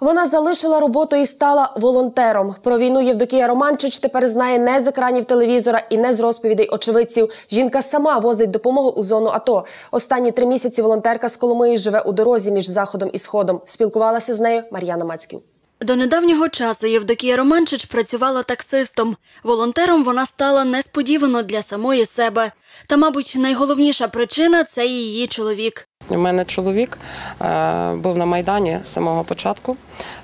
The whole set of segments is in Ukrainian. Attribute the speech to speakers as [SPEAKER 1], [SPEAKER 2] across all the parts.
[SPEAKER 1] Вона залишила роботу і стала волонтером. Про війну Євдокія Романчич тепер знає не з екранів телевізора і не з розповідей очевидців. Жінка сама возить допомогу у зону АТО. Останні три місяці волонтерка з Коломиї живе у дорозі між заходом і сходом. Спілкувалася з нею Мар'яна Мацьків.
[SPEAKER 2] До недавнього часу Євдокія Романчич працювала таксистом. Волонтером вона стала несподівано для самої себе. Та, мабуть, найголовніша причина це її чоловік.
[SPEAKER 3] У мене чоловік е, був на Майдані з самого початку.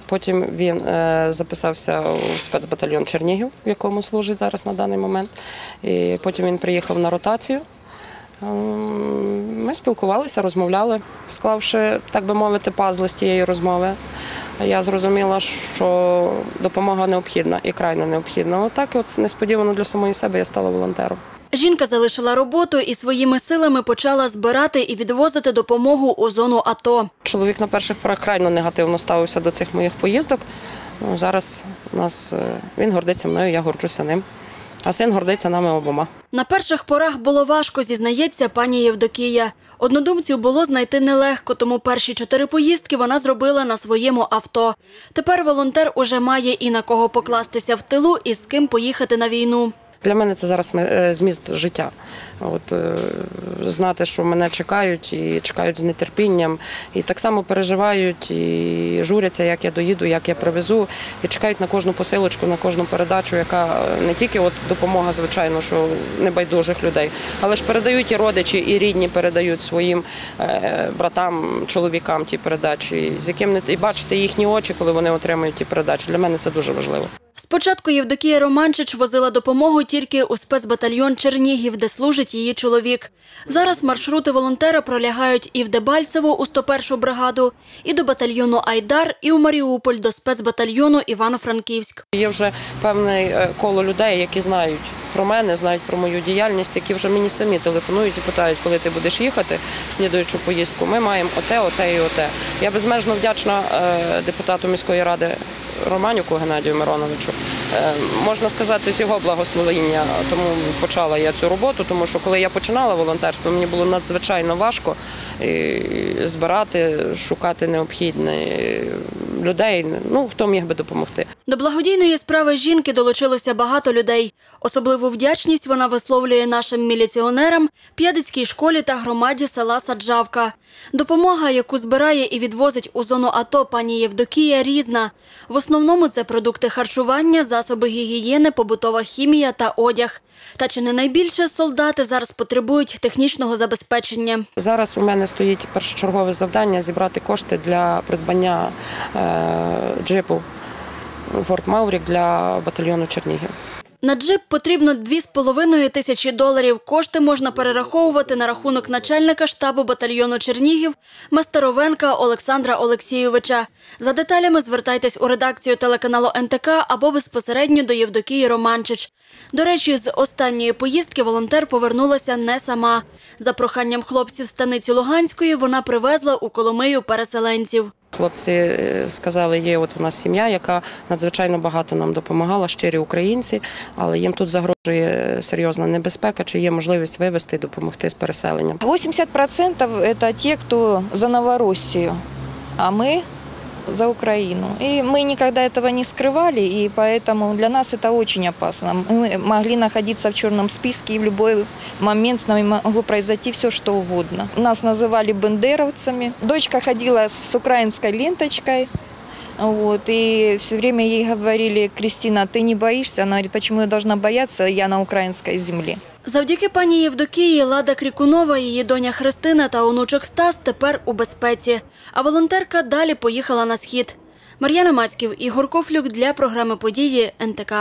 [SPEAKER 3] Потім він е, записався у спецбатальйон Чернігів, в якому служить зараз на даний момент. І потім він приїхав на ротацію. Ем, Ми спілкувалися, розмовляли, склавши, так би мовити, пазли з тієї розмови. Я зрозуміла, що допомога необхідна і крайно необхідна. Отак, от несподівано для самої себе я стала волонтером.
[SPEAKER 2] Жінка залишила роботу і своїми силами почала збирати і відвозити допомогу у зону АТО.
[SPEAKER 3] Чоловік на перших порах крайно негативно ставився до цих моїх поїздок. Зараз у нас е, він гордиться мною, я горджуся ним. А син гордиться нами обома.
[SPEAKER 2] На перших порах було важко, зізнається пані Євдокія. Однодумців було знайти нелегко, тому перші чотири поїздки вона зробила на своєму авто. Тепер волонтер уже має і на кого покластися в тилу, і з ким поїхати на війну.
[SPEAKER 3] Для мене це зараз е, зміст життя. От, е, знати, що мене чекають і чекають з нетерпінням, і так само переживають і журяться, як я доїду, як я привезу, і чекають на кожну посилочку, на кожну передачу, яка не тільки от допомога, звичайно, що небайдужих людей, але ж передають і родичі, і рідні передають своїм е, братам, чоловікам ті передачі, з яким і бачити їхні очі, коли вони отримують ті передачі. Для мене це дуже важливо.
[SPEAKER 2] Спочатку Євдокія Романчич возила допомогу тільки у спецбатальйон Чернігів, де служить її чоловік. Зараз маршрути волонтера пролягають і в Дебальцево у 101-шу бригаду, і до батальйону Айдар, і у Маріуполь до спецбатальйону Івано-Франківськ.
[SPEAKER 3] Є вже певне е, коло людей, які знають про мене, знають про мою діяльність, які вже мені самі телефонують і питають, коли ти будеш їхати слідуючу поїздку. Ми маємо оте, оте і оте. Я безмежно вдячна е, депутату міської ради Романюку Геннадію Мироновичу. Е, Можна сказати, з його благословення, тому почала я цю роботу, тому що коли я починала волонтерство, мені було надзвичайно важко збирати, шукати необхідне людей. Ну хто міг би допомогти.
[SPEAKER 2] До благодійної справи жінки долучилося багато людей. Особливу вдячність вона висловлює нашим міліціонерам, п'ядицькій школі та громаді села Саджавка. Допомога, яку збирає і відвозить у зону АТО пані Євдокія, різна. В основному це продукти харчування, засоби гігієни, побутова хімія та одяг. Та чи не найбільше солдати зараз потребують технічного забезпечення?
[SPEAKER 3] Зараз у мене стоїть першочергове завдання зібрати кошти для придбання е, джипу Форт Маурік для батальйону Чернігів.
[SPEAKER 2] На джип потрібно 2,5 тисячі доларів. Кошти можна перераховувати на рахунок начальника штабу батальйону Чернігів Мастеровенка Олександра Олексійовича. За деталями звертайтесь у редакцію телеканалу НТК або безпосередньо до Євдокії Романчич. До речі, з останньої поїздки волонтер повернулася не сама. За проханням хлопців станиці Луганської вона привезла у Коломию переселенців.
[SPEAKER 3] Хлопці е, сказали, є от у нас сім'я, яка надзвичайно багато нам допомагала, щирі українці, але їм тут загрожує серйозна небезпека, чи є можливість вивезти і допомогти з переселенням.
[SPEAKER 4] 80% це ті, хто за Новороссию, а мы за Украину. И мы никогда этого не скрывали, и поэтому для нас это очень опасно. Мы могли находиться в черном списке, и в любой момент с нами могло произойти все, что угодно. Нас называли бендеровцами. Дочка ходила с украинской ленточкой, вот, и все время ей говорили, Кристина, ты не боишься? Она говорит, почему я должна бояться, я на украинской земле.
[SPEAKER 2] Завдяки пані Євдокії Лада Крікунова, її доня Христина та онучок Стас тепер у безпеці. А волонтерка далі поїхала на схід. Мар'яна Мацьків, Ігор Кофлюк для програми події НТК.